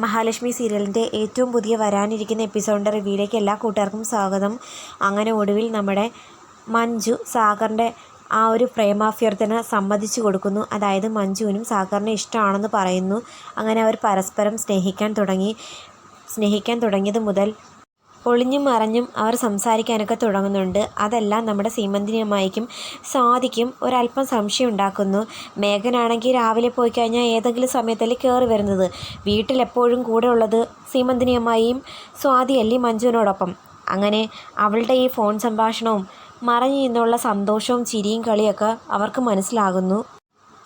മഹാലക്ഷ്മി സീരിയലിന്റെ ഏറ്റവും പുതിയ വരാനിരിക്കുന്ന എപ്പിസോഡിന്റെ റിവ്യൂയിലേക്ക് എല്ലാ കൂട്ടുകാർക്കും സ്വാഗതം. അങ്ങനെ ഒടുവിൽ നമ്മുടെ മഞ്ജു സാഗറിന്റെ ആ ഒരു പ്രേമാഭ്യർത്ഥന സമ്മതിച്ചു കൊടുക്കുന്നു. അതായത് മഞ്ജുവിനും സാഗറിനെ ഇഷ്ടമാണെന്ന് പറയുന്നു. അങ്ങനെ അവർ പരസ്പരം സ്നേഹിക്കാൻ തുടങ്ങി. സ്നേഹിക്കാൻ തുടങ്ങിയത് മുതൽ ഒളിഞ്ഞും മറഞ്ഞും അവർ സംസാരിക്കാനൊക്കെ തുടങ്ങുന്നുണ്ട്. അതെല്ലാം നമ്മുടെ സീമന്തിനി അമ്മായിക്കും സ്വാതിക്കും ഒരല്പം സംശയം ഉണ്ടാക്കുന്നു. മേഘനാണെങ്കിൽ രാവിലെ പോയി കഴിഞ്ഞാൽ ഏതെങ്കിലും സമയത്തല്ലേ കയറി വരുന്നത്. വീട്ടിലെപ്പോഴും കൂടെ ഉള്ളത് സീമന്തിനി അമ്മായിയും സ്വാതിയല്ലേ മഞ്ജുവിനോടൊപ്പം. അങ്ങനെ അവളുടെ ഈ ഫോൺ സംഭാഷണവും മറഞ്ഞു നിന്നുള്ള സന്തോഷവും ചിരിയും കളിയൊക്കെ അവർക്ക് മനസ്സിലാകുന്നു.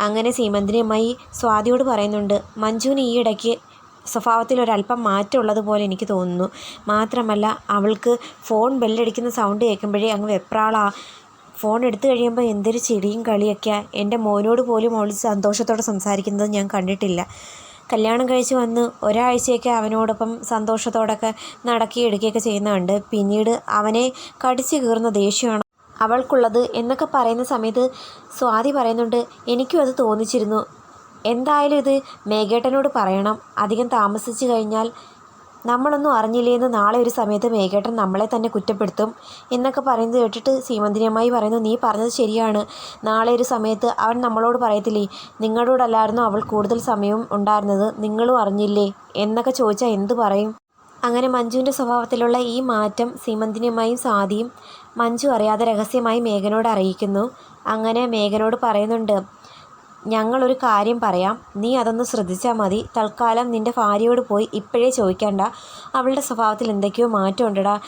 അങ്ങനെ സീമന്തിനി അമ്മായി സ്വാതിയോട് പറയുന്നുണ്ട് മഞ്ജുവിന് ഈ ഇടയ്ക്ക് സ്വഭാവത്തിൽ ഒരല്പം മാറ്റമുള്ളത് പോലെ എനിക്ക് തോന്നുന്നു. മാത്രമല്ല അവൾക്ക് ഫോൺ ബെല്ലടിക്കുന്ന സൗണ്ട് കേൾക്കുമ്പോഴേ അങ്ങ് വെപ്രാളാ. ഫോൺ എടുത്തു കഴിയുമ്പോൾ എന്തൊരു ചിരിയും കളിയൊക്കെ എന്റെ മോനോട് പോലും അവൾ സന്തോഷത്തോടെ സംസാരിക്കുന്നത് ഞാൻ കണ്ടിട്ടില്ല. കല്യാണം കഴിച്ച് വന്ന് ഒരാഴ്ചയൊക്കെ അവനോടൊപ്പം സന്തോഷത്തോടൊക്കെ നടക്കിയെടുക്കുകയൊക്കെ ചെയ്യുന്നുണ്ട് പിന്നീട് അവനെ കടിച്ചു കീറുന്ന ദേഷ്യമാണ് അവൾക്കുള്ളത് എന്നൊക്കെ പറയുന്ന സമയത്ത് സ്വാതി പറയുന്നുണ്ട് എനിക്കും അത് തോന്നിച്ചിരുന്നു. എന്തായാലും ഇത് മേഘേട്ടനോട് പറയണം. അധികം താമസിച്ചു കഴിഞ്ഞാൽ നമ്മളൊന്നും അറിഞ്ഞില്ലേന്ന് നാളെ ഒരു സമയത്ത് മേഘേട്ടൻ നമ്മളെ തന്നെ കുറ്റപ്പെടുത്തും എന്നൊക്കെ പറയുന്നത് കേട്ടിട്ട് സീമന്തിനിയമ്മായി പറയുന്നു നീ പറഞ്ഞത് ശരിയാണ്. നാളെ ഒരു സമയത്ത് അവൻ നമ്മളോട് പറയത്തില്ലേ നിങ്ങളോടല്ലായിരുന്നു അവൾ കൂടുതൽ സമയവും ഉണ്ടായിരുന്നത്? നിങ്ങളും അറിഞ്ഞില്ലേ? എന്നൊക്കെ ചോദിച്ചാൽ എന്തു പറയും? അങ്ങനെ മഞ്ജുവിന്റെ സ്വഭാവത്തിലുള്ള ഈ മാറ്റം സീമന്തിനിയമായും സാദിയും മഞ്ജു അറിയാതെ രഹസ്യമായി മേഘനോട് അറിയിക്കുന്നു. അങ്ങനെ മേഘനോട് പറയുന്നുണ്ട് ഞങ്ങളൊരു കാര്യം പറയാം. നീ അതൊന്ന് ശ്രദ്ധിച്ചാൽ മതി. തൽക്കാലം നിന്റെ ഭാര്യയോട് പോയി ഇപ്പോഴേ ചോദിക്കണ്ട. അവളുടെ സ്വഭാവത്തിൽ എന്തൊക്കെയോ മാറ്റമുണ്ടടാ.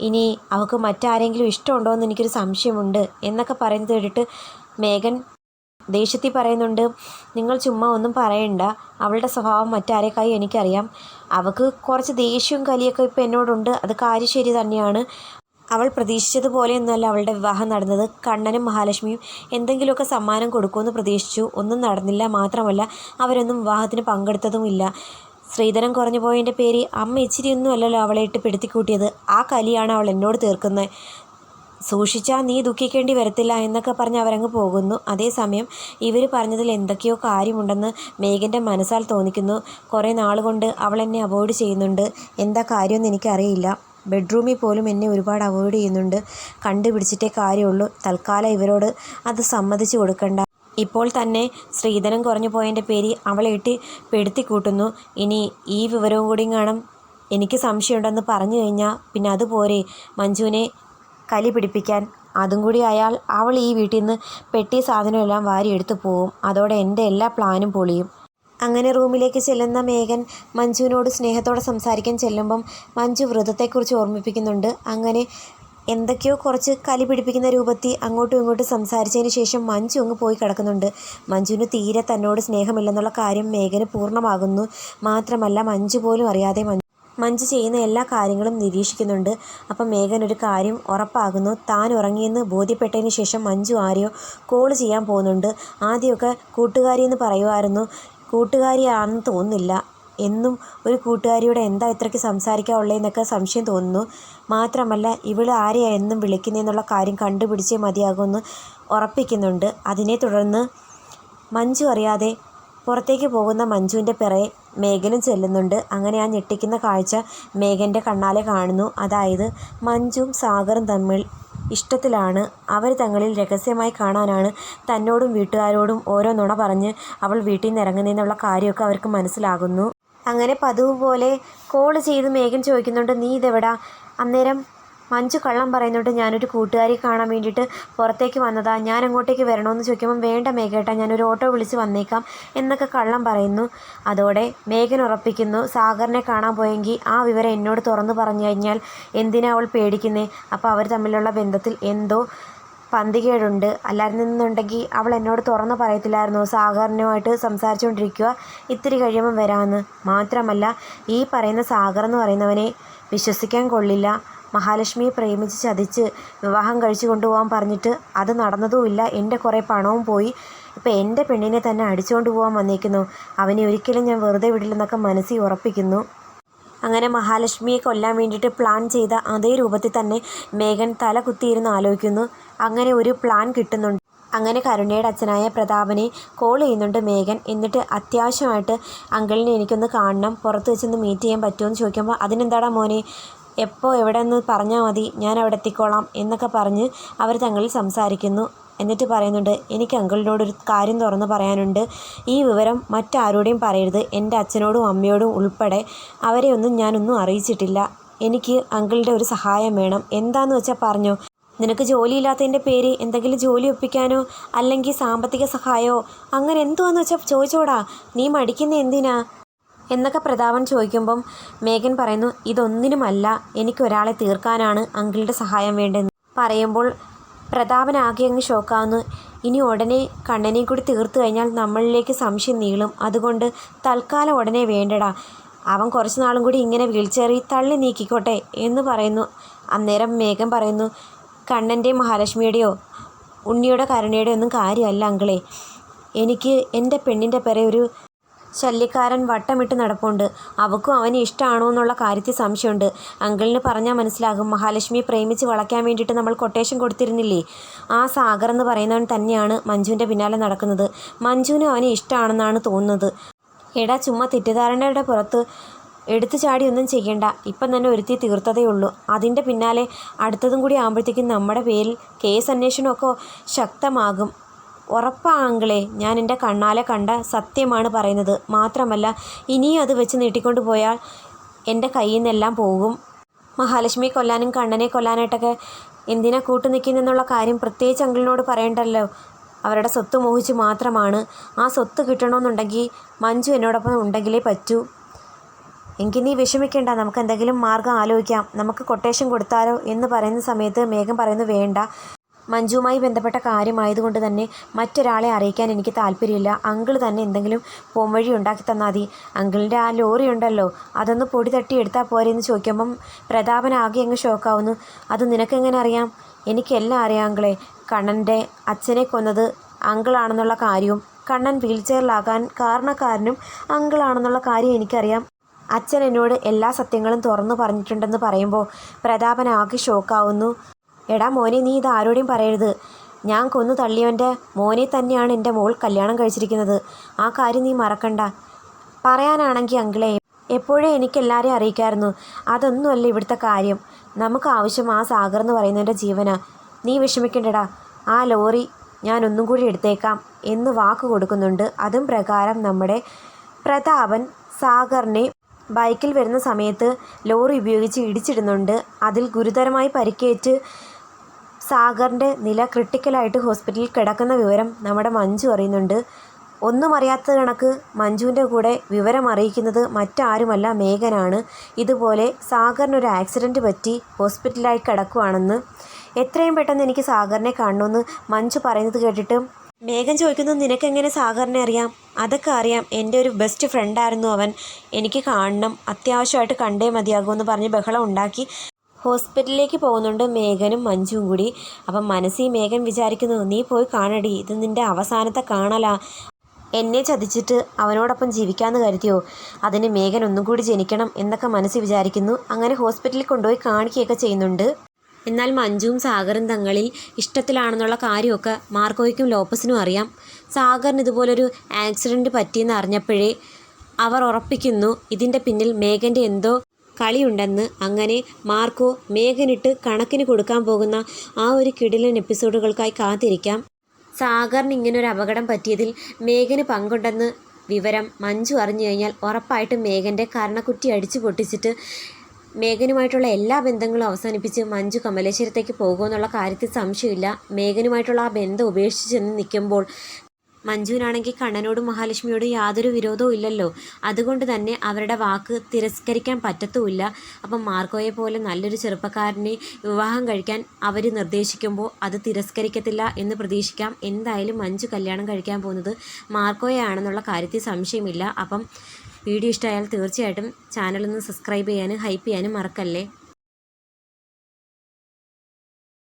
ഇനി അവൾക്ക് മറ്റാരെങ്കിലും ഇഷ്ടമുണ്ടോ എന്ന് എനിക്കൊരു സംശയമുണ്ട് എന്നൊക്കെ പറയുന്നത് കേട്ടിട്ട് മേഘൻ ദേഷ്യത്തിൽ പറയുന്നുണ്ട് നിങ്ങൾ ചുമ്മാ ഒന്നും പറയണ്ട. അവളുടെ സ്വഭാവം മറ്റാരേക്കായി എനിക്കറിയാം. അവൾക്ക് കുറച്ച് ദേഷ്യവും കലിയൊക്കെ ഇപ്പോൾ എന്നോടുണ്ട്. അത് കാര്യം ശരി തന്നെയാണ്. അവൾ പ്രതീക്ഷിച്ചതുപോലെയൊന്നുമല്ല അവളുടെ വിവാഹം നടന്നത്. കണ്ണനും മഹാലക്ഷ്മിയും എന്തെങ്കിലുമൊക്കെ സമ്മാനം കൊടുക്കുമെന്ന് പ്രതീക്ഷിച്ചു. ഒന്നും നടന്നില്ല മാത്രമല്ല അവരൊന്നും വിവാഹത്തിന് പങ്കെടുത്തതുമില്ല. സ്ത്രീധനം കുറഞ്ഞു പോയതിന്റെ പേര് അമ്മ ഇച്ചിരിയൊന്നും അല്ലല്ലോ അവളെ ഇട്ട് പിടുത്തിക്കൂട്ടിയത്. ആ കലിയാണ് അവൾ എന്നോട് തീർക്കുന്നത്. സൂക്ഷിച്ചാൽ നീ ദുഃഖിക്കേണ്ടി വരത്തില്ല എന്നൊക്കെ പറഞ്ഞ് അവരങ്ങ് പോകുന്നു. അതേസമയം ഇവർ പറഞ്ഞതിൽ എന്തൊക്കെയോ കാര്യമുണ്ടെന്ന് മേഘന്റെ മനസ്സാൽ തോന്നിക്കുന്നു. കുറേ നാളുകൊണ്ട് അവൾ എന്നെ അവോയ്ഡ് ചെയ്യുന്നുണ്ട്. എന്താ കാര്യമെന്ന് എനിക്കറിയില്ല. ബെഡ്റൂമിൽ പോലും എന്നെ ഒരുപാട് അവോയ്ഡ് ചെയ്യുന്നുണ്ട്. കണ്ടുപിടിച്ചിട്ടേ കാര്യമുള്ളൂ. തൽക്കാലം ഇവരോട് അത് സമ്മതിച്ചു കൊടുക്കണ്ട. ഇപ്പോൾ തന്നെ സ്ത്രീധനം കുറഞ്ഞു പോയതിന്റെ പേര് അവളെ ഇട്ട് പെടുത്തി കൂട്ടുന്നു. ഇനി ഈ വിവരവും കൂടി കാണും. എനിക്ക് സംശയമുണ്ടെന്ന് പറഞ്ഞു കഴിഞ്ഞാൽ പിന്നെ അതുപോരെ മഞ്ജുവിനെ കലി പിടിപ്പിക്കാൻ. അതും കൂടി അയാൾ അവൾ ഈ വീട്ടിൽ നിന്ന് പെട്ടി സാധനമെല്ലാം വാരിയെടുത്ത് പോവും. അതോടെ എന്റെ എല്ലാ പ്ലാനും പൊളിയും. അങ്ങനെ റൂമിലേക്ക് ചെല്ലുന്ന മേഘൻ മഞ്ജുവിനോട് സ്നേഹത്തോടെ സംസാരിക്കാൻ ചെല്ലുമ്പം മഞ്ജു വ്രതത്തെക്കുറിച്ച് ഓർമ്മിപ്പിക്കുന്നുണ്ട്. അങ്ങനെ എന്തൊക്കെയോ കുറച്ച് കലി പിടിപ്പിക്കുന്ന രൂപത്തിൽ അങ്ങോട്ടും ഇങ്ങോട്ടും സംസാരിച്ചതിന് ശേഷം മഞ്ജു അങ്ങ് പോയി കിടക്കുന്നുണ്ട്. മഞ്ജുവിന് തീരെ തന്നോട് സ്നേഹമില്ലെന്നുള്ള കാര്യം മേഘന് പൂർണമാകുന്നു. മാത്രമല്ല മഞ്ജു പോലും അറിയാതെ മഞ്ജു മഞ്ജു ചെയ്യുന്ന എല്ലാ കാര്യങ്ങളും നിരീക്ഷിക്കുന്നുണ്ട്. അപ്പം മേഘൻ ഒരു കാര്യം ഉറപ്പാകുന്നു. താൻ ഉറങ്ങിയെന്ന് ബോധ്യപ്പെട്ടതിന് ശേഷം മഞ്ജു ആരെയോ കോൾ ചെയ്യാൻ പോകുന്നുണ്ട്. ആദ്യമൊക്കെ കൂട്ടുകാരി എന്ന് പറയുമായിരുന്നു. കൂട്ടുകാരിയാണെന്ന് തോന്നുന്നില്ല. എന്നും ഒരു കൂട്ടുകാരിയോട് എന്താ ഇത്രയ്ക്ക് സംസാരിക്കാനുള്ളതെന്നൊക്കെ സംശയം തോന്നുന്നു. മാത്രമല്ല ഇവൾ ആരെയാ എന്നും വിളിക്കുന്നതെന്നുള്ള കാര്യം കണ്ടുപിടിച്ചേ മതിയാകുമെന്ന് ഉറപ്പിക്കുന്നുണ്ട്. അതിനെ തുടർന്ന് മഞ്ജു അറിയാതെ പുറത്തേക്ക് പോകുന്ന മഞ്ജുവിന്റെ പിറകെ മേഘനും ചെല്ലുന്നുണ്ട്. അങ്ങനെ ആ ഞെട്ടിക്കുന്ന കാഴ്ച മേഘന്റെ കണ്ണാലെ കാണുന്നു. അതായത് മഞ്ജുവും സാഗറും തമ്മിൽ ഇഷ്ടത്തിലാണ്. അവർ തങ്ങളിൽ രഹസ്യമായി കാണാനാണ് തന്നോടും വീട്ടുകാരോടും ഓരോ നുണ പറഞ്ഞ് അവൾ വീട്ടിൽ നിന്ന് ഇറങ്ങുന്നതെന്നുള്ള കാര്യമൊക്കെ അവർക്ക് മനസ്സിലാകുന്നു. അങ്ങനെ പതിവ് പോലെ കോൾ ചെയ്ത് മേഘൻ ചോദിക്കുന്നുണ്ട് നീ ഇതെവിടാ? അന്നേരം മഞ്ജു കള്ളം പറയുന്നുണ്ട് ഞാനൊരു കൂട്ടുകാരി കാണാൻ വേണ്ടിയിട്ട് പുറത്തേക്ക് വന്നതാ. ഞാൻ അങ്ങോട്ടേക്ക് വരണമെന്ന് ചോദിക്കുമ്പം വേണ്ട മേഘേട്ടാ ഞാനൊരു ഓട്ടോ വിളിച്ച് വന്നേക്കാം എന്നൊക്കെ കള്ളം പറയുന്നു. അതോടെ മേഘൻ ഉറപ്പിക്കുന്നു സാഗറിനെ കാണാൻ പോയെങ്കിൽ ആ വിവരം എന്നോട് തുറന്നു പറഞ്ഞു കഴിഞ്ഞാൽ എന്തിനാ അവൾ പേടിക്കുന്നേ? അപ്പോൾ അവർ തമ്മിലുള്ള ബന്ധത്തിൽ എന്തോ പന്തികേടുണ്ട്. അല്ലായിരുന്നുണ്ടെങ്കിൽ അവൾ എന്നോട് തുറന്നു പറയത്തില്ലായിരുന്നു? സാഗറിനുമായിട്ട് സംസാരിച്ചുകൊണ്ടിരിക്കുക ഇത്തിരി കഴിയുമ്പം വരാമെന്ന് മാത്രമല്ല ഈ പറയുന്ന സാഗർ എന്ന് പറയുന്നവനെ വിശ്വസിക്കാൻ കൊള്ളില്ല. മഹാലക്ഷ്മിയെ പ്രേമിച്ച് ചതിച്ച് വിവാഹം കഴിച്ചു കൊണ്ടുപോകാൻ പറഞ്ഞിട്ട് അത് നടന്നതുമില്ല. എന്റെ കുറേ പണവും പോയി. ഇപ്പം എന്റെ പെണ്ണിനെ തന്നെ അടിച്ചുകൊണ്ട് പോകാൻ വന്നേക്കുന്നു. അവനെ ഒരിക്കലും ഞാൻ വെറുതെ വിടില്ലെന്നൊക്കെ മനസ്സിൽ ഉറപ്പിക്കുന്നു. അങ്ങനെ മഹാലക്ഷ്മിയെ കൊല്ലാൻ വേണ്ടിയിട്ട് പ്ലാൻ ചെയ്ത അതേ രൂപത്തിൽ തന്നെ മേഘൻ തല കുത്തിയിരുന്ന് ആലോചിക്കുന്നു. അങ്ങനെ ഒരു പ്ലാൻ കിട്ടുന്നുണ്ട്. അങ്ങനെ കരുണയുടെ അച്ഛനായ പ്രതാപനെ കോൾ ചെയ്യുന്നുണ്ട് മേഘൻ. എന്നിട്ട് അത്യാവശ്യമായിട്ട് അങ്കിളിനെ എനിക്കൊന്ന് കാണണം. പുറത്ത് വെച്ചൊന്ന് മീറ്റ് ചെയ്യാൻ പറ്റുമോ എന്ന് ചോദിക്കുമ്പോൾ അതിനെന്താടാ മോനെ? എപ്പോൾ എവിടെ നിന്ന് പറഞ്ഞാൽ മതി ഞാൻ അവിടെ എത്തിക്കോളാം എന്നൊക്കെ പറഞ്ഞ് അവർ തങ്ങളിൽ സംസാരിക്കുന്നു. എന്നിട്ട് പറയുന്നുണ്ട് എനിക്ക് അങ്കിളിനോടൊരു കാര്യം തുറന്ന് പറയാനുണ്ട്. ഈ വിവരം മറ്റാരോടെയും പറയരുത്. എന്റെ അച്ഛനോടും അമ്മയോടും ഉൾപ്പെടെ അവരെ ഒന്നും ഞാനൊന്നും അറിയിച്ചിട്ടില്ല. എനിക്ക് അങ്കിളിന്റെ ഒരു സഹായം വേണം. എന്താന്ന് വെച്ചാൽ പറഞ്ഞു നിനക്ക് ജോലിയില്ലാത്തതിന്റെ പേര് എന്തെങ്കിലും ജോലി ഒപ്പിക്കാനോ അല്ലെങ്കിൽ സാമ്പത്തിക സഹായമോ? അങ്ങനെ എന്തുവാന്ന് വെച്ചാൽ ചോദിച്ചോടാ. നീ മടിക്കുന്ന എന്തിനാ? എന്നൊക്കെ പ്രതാപൻ ചോദിക്കുമ്പം മേഘൻ പറയുന്നു ഇതൊന്നിനുമല്ല എനിക്ക് ഒരാളെ തീർക്കാനാണ് അങ്കിളുടെ സഹായം വേണ്ടതെന്ന്. പറയുമ്പോൾ പ്രതാപൻ ആകെ അങ്ങ് ഷോക്കാവുന്നു. ഇനി ഉടനെ കണ്ണനെ കൂടി തീർത്തു കഴിഞ്ഞാൽ നമ്മളിലേക്ക് സംശയം നീളും. അതുകൊണ്ട് തൽക്കാലം ഉടനെ വേണ്ടടാ. അവൻ കുറച്ച് നാളും കൂടി ഇങ്ങനെ വീൽച്ചെയറിൽ തള്ളി നീക്കിക്കോട്ടെ എന്ന് പറയുന്നു. അന്നേരം മേഘം പറയുന്നു കണ്ണന്റെയും മഹാലക്ഷ്മിയുടെയോ ഉണ്ണിയുടെ കരുണയുടെയോ ഒന്നും കാര്യമല്ല അങ്കിളേ. എനിക്ക് എന്റെ പെണ്ണിന്റെ പേരെ ഒരു ശല്യക്കാരൻ വട്ടമിട്ട് നടപ്പുണ്ട്. അവക്കും അവനെ ഇഷ്ടമാണോ എന്നുള്ള കാര്യത്തിൽ സംശയമുണ്ട്. അങ്കിളിന് പറഞ്ഞാൽ മനസ്സിലാകും. മഹാലക്ഷ്മി പ്രേമിച്ച് വളയ്ക്കാൻ വേണ്ടിയിട്ട് നമ്മൾ കൊട്ടേഷൻ കൊടുത്തിരുന്നില്ലേ? ആ സാഗർ എന്ന് പറയുന്നവൻ തന്നെയാണ് മഞ്ജുവിന്റെ പിന്നാലെ നടക്കുന്നത്. മഞ്ജുവിനും അവനെ ഇഷ്ടമാണെന്നാണ് തോന്നുന്നത്. എടാ ചുമ്മാ തെറ്റിദ്ധാരണയുടെ പുറത്ത് എടുത്തു ചാടി ഒന്നും ചെയ്യണ്ട. ഇപ്പം തന്നെ ഒരുത്തി തീർത്തതേ ഉള്ളൂ അതിന്റെ പിന്നാലെ അടുത്തതും കൂടി ആകുമ്പോഴത്തേക്കും നമ്മുടെ പേരിൽ കേസ് അന്വേഷണമൊക്കെ ശക്തമാകും. ഉറപ്പാണെങ്കിലേ ഞാൻ എന്റെ കണ്ണാലെ കണ്ട സത്യമാണ് പറയുന്നത്. മാത്രമല്ല ഇനിയും അത് വെച്ച് നീട്ടിക്കൊണ്ട് പോയാൽ എന്റെ കയ്യിൽ നിന്നെല്ലാം പോകും. മഹാലക്ഷ്മി കൊല്ലാനും കണ്ണനെ കൊല്ലാനായിട്ടൊക്കെ എന്തിനാ കൂട്ടു നിൽക്കുന്നെന്നുള്ള കാര്യം പ്രത്യേകിച്ച് അങ്കിളിനോട് പറയണ്ടല്ലോ. അവരുടെ സ്വത്ത് മോഹിച്ച് മാത്രമാണ്. ആ സ്വത്ത് കിട്ടണമെന്നുണ്ടെങ്കിൽ മഞ്ജു എന്നോടൊപ്പം ഉണ്ടെങ്കിലേ പറ്റൂ. എങ്കിൽ നീ വിഷമിക്കേണ്ട. നമുക്ക് എന്തെങ്കിലും മാർഗം ആലോചിക്കാം. നമുക്ക് കൊട്ടേഷൻ കൊടുത്താലോ എന്ന് പറയുന്ന സമയത്ത് മേഘം പറയുന്നു വേണ്ട. മഞ്ജുവുമായി ബന്ധപ്പെട്ട കാര്യമായതുകൊണ്ട് തന്നെ മറ്റൊരാളെ അറിയിക്കാൻ എനിക്ക് താല്പര്യമില്ല. അങ്കിൾ തന്നെ എന്തെങ്കിലും പോംവഴി ഉണ്ടാക്കി തന്നാൽ മതി. അങ്കിളിന്റെ ആ ലോറി ഉണ്ടല്ലോ അതൊന്ന് പൊടി തട്ടി എടുത്താൽ പോരെ എന്ന് ചോദിക്കുമ്പം പ്രതാപൻ ആകെ അങ്ങ് ഷോക്കാവുന്നു. അത് നിനക്കെങ്ങനെ അറിയാം? എനിക്കെല്ലാം അറിയാം അങ്കിളെ. കണ്ണന്റെ അച്ഛനെ കൊന്നത് അങ്കിളാണെന്നുള്ള കാര്യവും കണ്ണൻ വീൽചെയറിലാകാൻ കാരണക്കാരനും അങ്കിളാണെന്നുള്ള കാര്യം എനിക്കറിയാം. അച്ഛൻ എന്നോട് എല്ലാ സത്യങ്ങളും തുറന്നു പറഞ്ഞിട്ടുണ്ടെന്ന് പറയുമ്പോൾ പ്രതാപൻ ആകെ ഷോക്കാവുന്നു. എടാ മോനെ നീ ഇത് ആരോടെയും പറയരുത്. ഞാൻ കൊന്നു തള്ളിയവന്റെ മോനെ തന്നെയാണ് എന്റെ മോൾ കല്യാണം കഴിച്ചിരിക്കുന്നത്. ആ കാര്യം നീ മറക്കണ്ട. പറയാനാണെങ്കിൽ അങ്കിളെ എപ്പോഴേ എനിക്ക് എല്ലാവരെയും അറിയിക്കായിരുന്നു. അതൊന്നുമല്ല ഇവിടുത്തെ കാര്യം. നമുക്ക് ആവശ്യം ആ സാഗർ എന്ന് പറയുന്നതിന്റെ ജീവനാ. നീ വിഷമിക്കണ്ടടാ. ആ ലോറി ഞാൻ ഒന്നും കൂടി എടുത്തേക്കാം എന്ന് വാക്ക് കൊടുക്കുന്നുണ്ട്. അതും പ്രകാരം നമ്മുടെ പ്രതാപൻ സാഗറിനെ ബൈക്കിൽ വരുന്ന സമയത്ത് ലോറി ഉപയോഗിച്ച് ഇടിച്ചിടുന്നുണ്ട്. അതിൽ ഗുരുതരമായി പരിക്കേറ്റ് സാഗറിന്റെ നില ക്രിട്ടിക്കലായിട്ട് ഹോസ്പിറ്റലിൽ കിടക്കുന്ന വിവരം നമ്മുടെ മഞ്ജു അറിയുന്നുണ്ട്. ഒന്നും അറിയാത്ത കണക്ക് മഞ്ജുവിന്റെ കൂടെ വിവരം അറിയിക്കുന്നത് മറ്റാരുമല്ല മേഘനാണ്. ഇതുപോലെ സാഗറിനൊരു ആക്സിഡന്റ് പറ്റി ഹോസ്പിറ്റലായി കിടക്കുവാണെന്ന് എത്രയും പെട്ടെന്ന് എനിക്ക് സാഗറിനെ കാണണമെന്ന് മഞ്ജു പറയുന്നത് കേട്ടിട്ട് മേഘൻ ചോദിക്കുന്നു നിനക്കെങ്ങനെ സാഗറിനെ അറിയാം? അതൊക്കെ അറിയാം. എന്റെ ഒരു ബെസ്റ്റ് ഫ്രണ്ടായിരുന്നു അവൻ. എനിക്ക് കാണണം. അത്യാവശ്യമായിട്ട് കണ്ടേ മതിയാകുമെന്ന് പറഞ്ഞ് ബഹളം ഉണ്ടാക്കി. ഹോസ്പിറ്റലിലേക്ക് പോകുന്നുണ്ട് മേഘനും മഞ്ജുവും കൂടി. അപ്പം മനസ്സിൽ മേഘൻ വിചാരിക്കുന്നു നീ പോയി കാണടി ഇത് നിന്റെ അവസാനത്തെ കാണലാ. എന്നെ ചതിച്ചിട്ട് അവനോടൊപ്പം ജീവിക്കാമെന്ന് കരുതിയോ? അതിന് മേഘൻ ഒന്നും കൂടി ജനിക്കണം എന്നൊക്കെ മനസ്സിൽ വിചാരിക്കുന്നു. അങ്ങനെ ഹോസ്പിറ്റലിൽ കൊണ്ടുപോയി കാണിക്കുകയൊക്കെ ചെയ്യുന്നുണ്ട്. എന്നാൽ മഞ്ജുവും സാഗറും തങ്ങളിൽ ഇഷ്ടത്തിലാണെന്നുള്ള കാര്യമൊക്കെ മാർക്കോയ്ക്കും ലോപ്പസിനും അറിയാം. സാഗറിന് ഇതുപോലൊരു ആക്സിഡന്റ് പറ്റിയെന്ന് അറിഞ്ഞപ്പോഴേ അവർ ഉറപ്പിക്കുന്നു ഇതിന്റെ പിന്നിൽ മേഘന്റെ എന്തോ കളിയുണ്ടെന്ന് അങ്ങനെ മാർക്കോ മേഘനിട്ട് കണക്കിന് കൊടുക്കാൻ പോകുന്ന ആ ഒരു കിടിലൻ എപ്പിസോഡുകൾക്കായി കാത്തിരിക്കാം. സാഗറിന് ഇങ്ങനൊരു അപകടം പറ്റിയതിൽ മേഘന് പങ്കുണ്ടെന്ന് വിവരം മഞ്ജു അറിഞ്ഞു കഴിഞ്ഞാൽ ഉറപ്പായിട്ടും മേഘന്റെ കർണക്കുറ്റി അടിച്ചു പൊട്ടിച്ചിട്ട് മേഘനുമായിട്ടുള്ള എല്ലാ ബന്ധങ്ങളും അവസാനിപ്പിച്ച് മഞ്ജു കമലേശ്വരത്തേക്ക് പോകുമെന്നുള്ള കാര്യത്തിൽ സംശയമില്ല. മേഘനുമായിട്ടുള്ള ആ ബന്ധം ഉപേക്ഷിച്ച് ചെന്ന് നിൽക്കുമ്പോൾ മഞ്ജുവിനാണെങ്കിൽ കണ്ണനോടും മഹാലക്ഷ്മിയോടും യാതൊരു വിരോധവും ഇല്ലല്ലോ. അതുകൊണ്ട് തന്നെ അവരുടെ വാക്ക് തിരസ്കരിക്കാൻ പറ്റത്തുമില്ല. അപ്പം മാർക്കോയെ പോലെ നല്ലൊരു ചെറുപ്പക്കാരനെ വിവാഹം കഴിക്കാൻ അവർ നിർദ്ദേശിക്കുമ്പോൾ അത് തിരസ്കരിക്കത്തില്ല എന്ന് പ്രതീക്ഷിക്കാം. എന്തായാലും മഞ്ജു കല്യാണം കഴിക്കാൻ പോകുന്നത് മാർക്കോയാണെന്നുള്ള കാര്യത്തിൽ സംശയമില്ല. അപ്പം വീഡിയോ ഇഷ്ടമായാൽ തീർച്ചയായിട്ടും ചാനലൊന്ന് സബ്സ്ക്രൈബ് ചെയ്യാനും ഹൈപ്പ് ചെയ്യാനും മറക്കല്ലേ?